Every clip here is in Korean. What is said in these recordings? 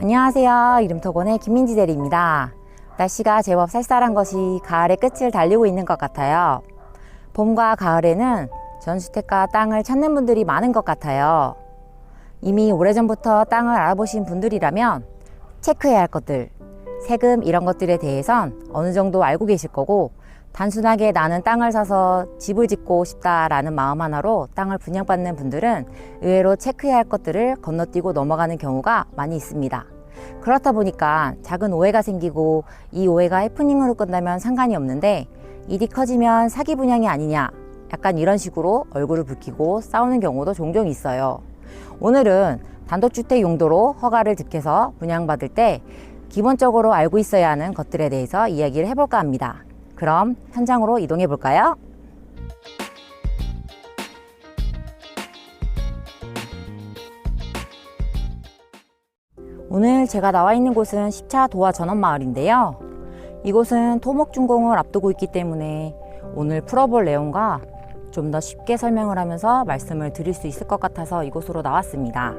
안녕하세요. 이름토곤의 김민지 대리입니다. 날씨가 제법 쌀쌀한 것이 가을의 끝을 달리고 있는 것 같아요. 봄과 가을에는 전주택가 땅을 찾는 분들이 많은 것 같아요. 이미 오래전부터 땅을 알아보신 분들이라면 체크해야 할 것들, 세금 이런 것들에 대해선 어느 정도 알고 계실 거고 단순하게 나는 땅을 사서 집을 짓고 싶다라는 마음 하나로 땅을 분양받는 분들은 의외로 체크해야 할 것들을 건너뛰고 넘어가는 경우가 많이 있습니다. 그렇다 보니까 작은 오해가 생기고 이 오해가 해프닝으로 끝나면 상관이 없는데 일이 커지면 사기 분양이 아니냐 약간 이런 식으로 얼굴을 붉히고 싸우는 경우도 종종 있어요. 오늘은 단독주택 용도로 허가를 득해서 분양받을 때 기본적으로 알고 있어야 하는 것들에 대해서 이야기를 해볼까 합니다. 그럼 현장으로 이동해 볼까요? 오늘 제가 나와 있는 곳은 10차 도화 전원마을인데요. 이곳은 토목준공을 앞두고 있기 때문에 오늘 풀어볼 내용과 좀 더 쉽게 설명을 하면서 말씀을 드릴 수 있을 것 같아서 이곳으로 나왔습니다.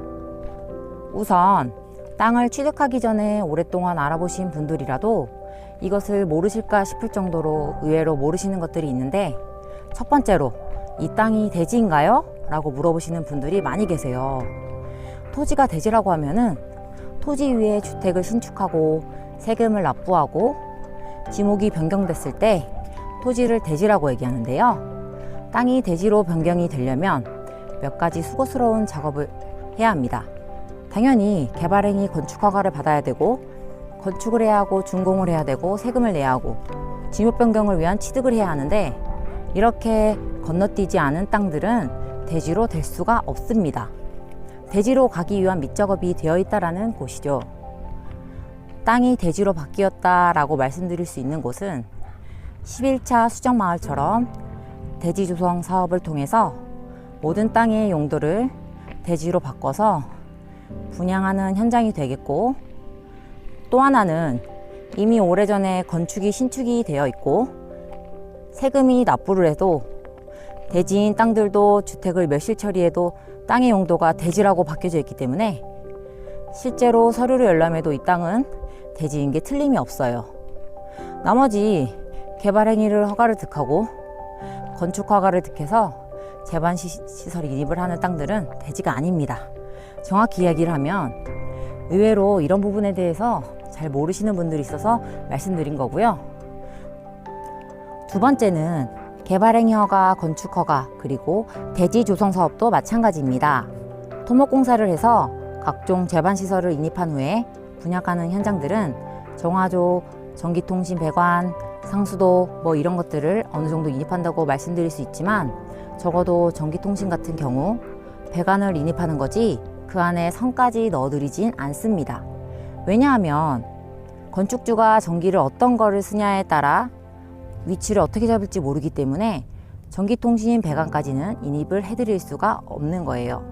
우선 땅을 취득하기 전에 오랫동안 알아보신 분들이라도 이것을 모르실까 싶을 정도로 의외로 모르시는 것들이 있는데 첫 번째로 이 땅이 대지인가요? 라고 물어보시는 분들이 많이 계세요. 토지가 대지라고 하면은 토지 위에 주택을 신축하고 세금을 납부하고 지목이 변경됐을 때 토지를 대지라고 얘기하는데요. 땅이 대지로 변경이 되려면 몇 가지 수고스러운 작업을 해야 합니다. 당연히 개발행위 건축 허가를 받아야 되고 건축을 해야 하고 준공을 해야 되고 세금을 내야 하고 지목 변경을 위한 취득을 해야 하는데 이렇게 건너뛰지 않은 땅들은 대지로 될 수가 없습니다. 대지로 가기 위한 밑작업이 되어 있다라는 곳이죠. 땅이 대지로 바뀌었다라고 말씀드릴 수 있는 곳은 11차 수정마을처럼 대지 조성 사업을 통해서 모든 땅의 용도를 대지로 바꿔서 분양하는 현장이 되겠고 또 하나는 이미 오래전에 건축이 신축이 되어 있고 세금이 납부를 해도 대지인 땅들도 주택을 몇실 처리해도 땅의 용도가 대지라고 바뀌어져 있기 때문에 실제로 서류를 열람해도 이 땅은 대지인 게 틀림이 없어요. 나머지 개발 행위를 허가를 득하고 건축 허가를 득해서 재반 시- 시설 인입을 하는 땅들은 대지가 아닙니다. 정확히 이야기를 하면 의외로 이런 부분에 대해서 잘 모르시는 분들이 있어서 말씀드린 거고요. 두 번째는 개발행위 허가, 건축 허가, 그리고 대지 조성 사업도 마찬가지입니다. 토목공사를 해서 각종 재반 시설을 인입한 후에 분양하는 현장들은 정화조, 전기통신 배관, 상수도 뭐 이런 것들을 어느 정도 인입한다고 말씀드릴 수 있지만 적어도 전기통신 같은 경우 배관을 인입하는 거지 그 안에 선까지 넣어드리진 않습니다. 왜냐하면 건축주가 전기를 어떤 거를 쓰냐에 따라 위치를 어떻게 잡을지 모르기 때문에 전기통신 배관까지는 인입을 해드릴 수가 없는 거예요.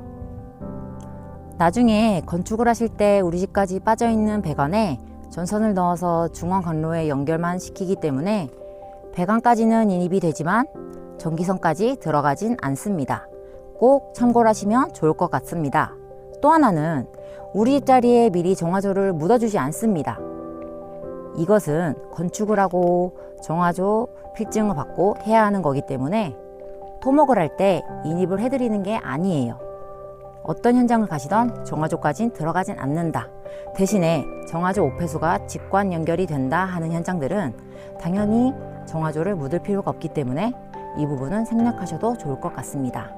나중에 건축을 하실 때 우리 집까지 빠져있는 배관에 전선을 넣어서 중앙 관로에 연결만 시키기 때문에 배관까지는 인입이 되지만 전기선까지 들어가진 않습니다. 꼭 참고를 하시면 좋을 것 같습니다. 또 하나는 우리 집 자리에 미리 정화조를 묻어주지 않습니다. 이것은 건축을 하고 정화조 필증을 받고 해야 하는 거기 때문에 토목을 할 때 인입을 해드리는 게 아니에요. 어떤 현장을 가시던 정화조까진 들어가진 않는다. 대신에 정화조 오폐수가 직관 연결이 된다 하는 현장들은 당연히 정화조를 묻을 필요가 없기 때문에 이 부분은 생략하셔도 좋을 것 같습니다.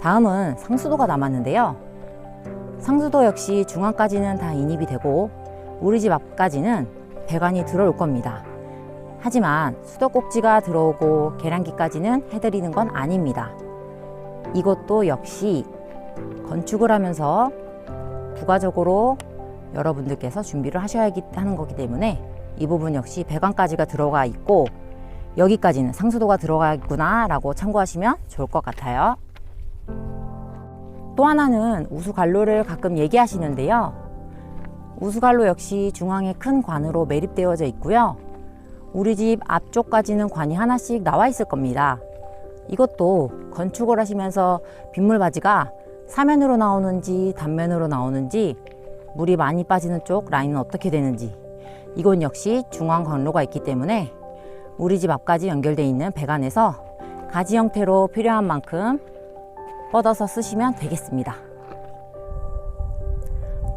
다음은 상수도가 남았는데요. 상수도 역시 중앙까지는 다 인입이 되고 우리 집 앞까지는 배관이 들어올 겁니다. 하지만 수도꼭지가 들어오고 계량기까지는 해드리는 건 아닙니다. 이것도 역시 건축을 하면서 부가적으로 여러분들께서 준비를 하셔야 하는 거기 때문에 이 부분 역시 배관까지가 들어가 있고 여기까지는 상수도가 들어가 있구나 라고 참고하시면 좋을 것 같아요. 또 하나는 우수 관로를 가끔 얘기하시는데요. 우수관로 역시 중앙에 큰 관으로 매립되어져 있고요. 우리 집 앞쪽까지는 관이 하나씩 나와 있을 겁니다. 이것도 건축을 하시면서 빗물 바지가 사면으로 나오는지 단면으로 나오는지 물이 많이 빠지는 쪽 라인은 어떻게 되는지 이곳 역시 중앙 관로가 있기 때문에 우리 집 앞까지 연결되어 있는 배관에서 가지 형태로 필요한 만큼 뻗어서 쓰시면 되겠습니다.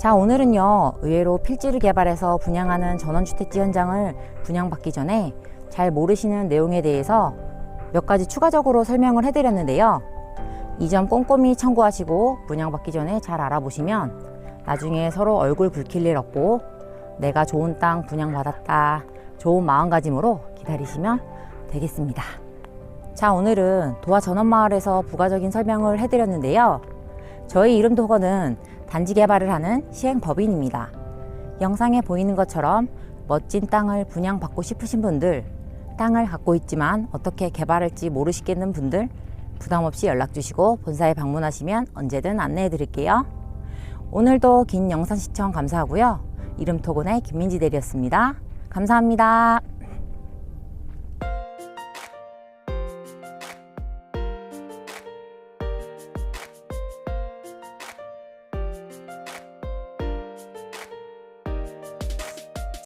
자, 오늘은요, 의외로 필지를 개발해서 분양하는 전원주택지 현장을 분양받기 전에 잘 모르시는 내용에 대해서 몇 가지 추가적으로 설명을 해드렸는데요. 이 점 꼼꼼히 참고하시고 분양받기 전에 잘 알아보시면 나중에 서로 얼굴 붉힐 일 없고 내가 좋은 땅 분양받았다. 좋은 마음가짐으로 기다리시면 되겠습니다. 자, 오늘은 도화 전원마을에서 부가적인 설명을 해드렸는데요. 저희 이름 도건은 단지 개발을 하는 시행법인입니다. 영상에 보이는 것처럼 멋진 땅을 분양받고 싶으신 분들, 땅을 갖고 있지만 어떻게 개발할지 모르시겠는 분들, 부담 없이 연락 주시고 본사에 방문하시면 언제든 안내해 드릴게요. 오늘도 긴 영상 시청 감사하고요. 이름 토건의 김민지 대리였습니다. 감사합니다.